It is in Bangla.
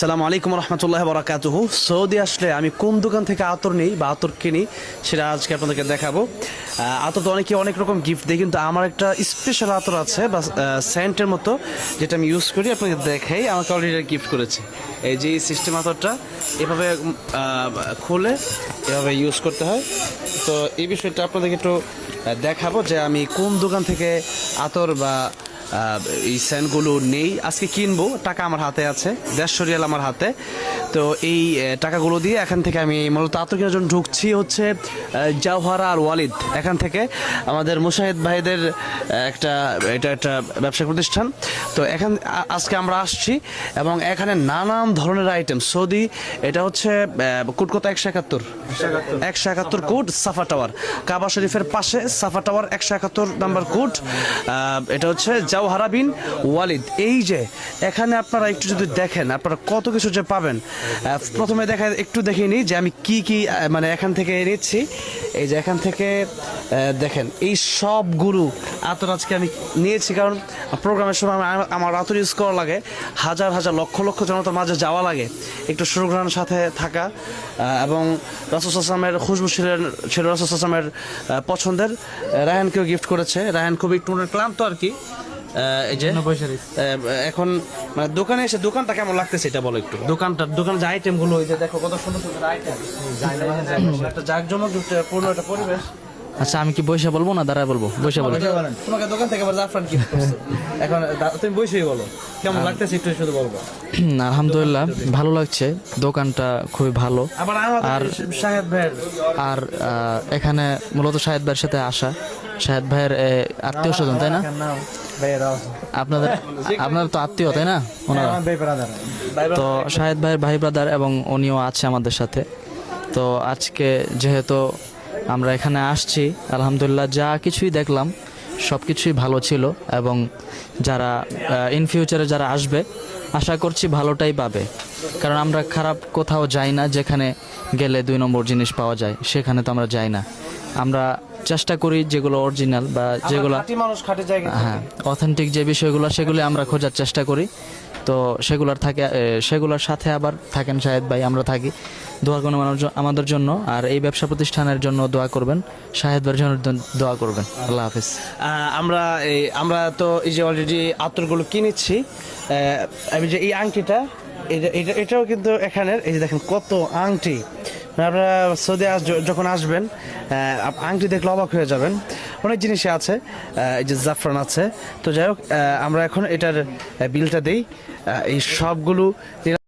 সালাম আলাইকুম রহমতুল্লাহ বরাকাতুহু সৌদি আসলে আমি কোন দোকান থেকে আতর নিই বা আতর কিনি সেটা আজকে আপনাদেরকে দেখাবো। আতর তো অনেকে অনেক রকম গিফট দেয়, কিন্তু আমার একটা স্পেশাল আতর আছে বা সেন্টের মতো যেটা আমি ইউজ করি আপনাকে দেখাই। আমাকে অলরেডি গিফট করেছে। এই যে সিস্টেম আতরটা, এভাবে খুলে এভাবে ইউজ করতে হয়। তো এই বিষয়টা আপনাদেরকে একটু দেখাবো যে আমি কোন দোকান থেকে আতর বা এই স্যান্ডগুলো নেই। আজকে কিনবো টাকা আমার হাতে আছে দেড়শো রিয়াল আমার হাতে। তো এই টাকাগুলো দিয়ে এখান থেকে আমি মূলত আতর কেনার জন্য ঢুকছি হচ্ছে জাওহারা আর ওয়ালিদ। এখান থেকে আমাদের মুশাহিদ ভাইদের একটা এটা একটা ব্যবসা প্রতিষ্ঠান। তো এখান আজকে আমরা আসছি এবং এখানে নানান ধরনের আইটেম সৌদি এটা হচ্ছে কোট কত? একশো একাত্তর। একশো একাত্তর। কোড সাফা টাওয়ার। কাবা শরীফের পাশে সাফা টাওয়ার একশো একাত্তর নাম্বার কোড। এটা হচ্ছে জাওহারা বিন ওয়ালিদ। এই যে, এখানে আপনারা একটু যদি দেখেন, আপনারা কত কিছু যে পাবেন। প্রথমে দেখা, একটু দেখে নিই যে আমি কি কি মানে এখান থেকে নিচ্ছি এই যে এখান থেকে দেখেন, এই সব গুরু আতর আজকে আমি নিয়েছি, কারণ প্রোগ্রামের সময় আমার- আতর ইউজ করা লাগে। হাজার হাজার লক্ষ লক্ষ জনতার মাঝে যাওয়া লাগে। একটু সুরগ্রহণের সাথে থাকা এবং রাসুস আসলামের খুশবু ছিলেন, ছিল রাসুস আসলামের পছন্দের। রায়হানকেও গিফট করেছে। রায়হান খুব একটু ক্লান্ত আর কি। এই যে আহ, এখন মানে দোকানে এসে দোকানটা কেমন লাগতেছে এটা বলো একটু? দোকানটা দোকান যে আইটেমগুলো ওই যে দেখো কত সুন্দর সুন্দর আইটেম একটা জাকজমক পূর্ণ একটা পরিবেশ। আচ্ছা আমি কি বৈশা বলব না দাঁড়ায় বলব? বৈশা বলব তোমাকে দোকান থেকে আবার জাফরান করছে? এখন তুমি বসেই বলো। কেমন লাগতেছে একটু শুধু বলব আলহামদুলিল্লাহ ভালো লাগছে। দোকানটা খুবই ভালো। আর শাহেদ ভাইয়ের। আর এখানে মূলত শাহেদ ভাইয়ের সাথে আসা। শাহেদ ভাইয়ের আত্মীয় স্বজন তাই না? আপনাদের আপনাদের তো আত্মীয় তাই না? ওনারা। তো শাহেদ ভাইয়ের ভাই ব্রাদার এবং উনিও আছে আমাদের সাথে। তো আজকে যেহেতু আমরা এখানে আসছি। আলহামদুলিল্লাহ যা কিছুই দেখলাম সব কিছুই ভালো ছিল এবং যারা ইন ফিউচারে যারা আসবে আশা করছি ভালোটাই পাবে। কারণ আমরা খারাপ কোথাও যাই না যেখানে গেলে দুই নম্বর জিনিস পাওয়া যায় সেখানে তো আমরা যাই না। আমরা চেষ্টা করি যেগুলো অরিজিনাল বা যেগুলো হ্যাঁ অথেন্টিক যে বিষয়গুলো সেগুলি আমরা খোঁজার চেষ্টা করি। তো সেগুলোর থাকে সেগুলোর সাথে আবার থাকেন শাহেদ ভাই, আমরা থাকি। দোয়া করবেন আমার আমাদের জন্য। আর এই ব্যবসা প্রতিষ্ঠানের জন্য দোয়া করবেন। শাহেদ ভাইয়ের জন্য দোয়া করবেন। আল্লাহ হাফিজ। আমরা এই, আমরা তো এই যে অলরেডি আতরগুলো কিনেছি আমি যে এই আংটিটা, এটা- এটাও কিন্তু এখানের, এই যে দেখেন কত আংটি। মানে আপনারা সৌদি আস যখন আসবেন আংটি দেখলে অবাক হয়ে যাবেন। অনেক জিনিসই আছে এই যে জাফরান আছে। তো যাই হোক আমরা এখন এটার বিলটা দিই। এই সবগুলো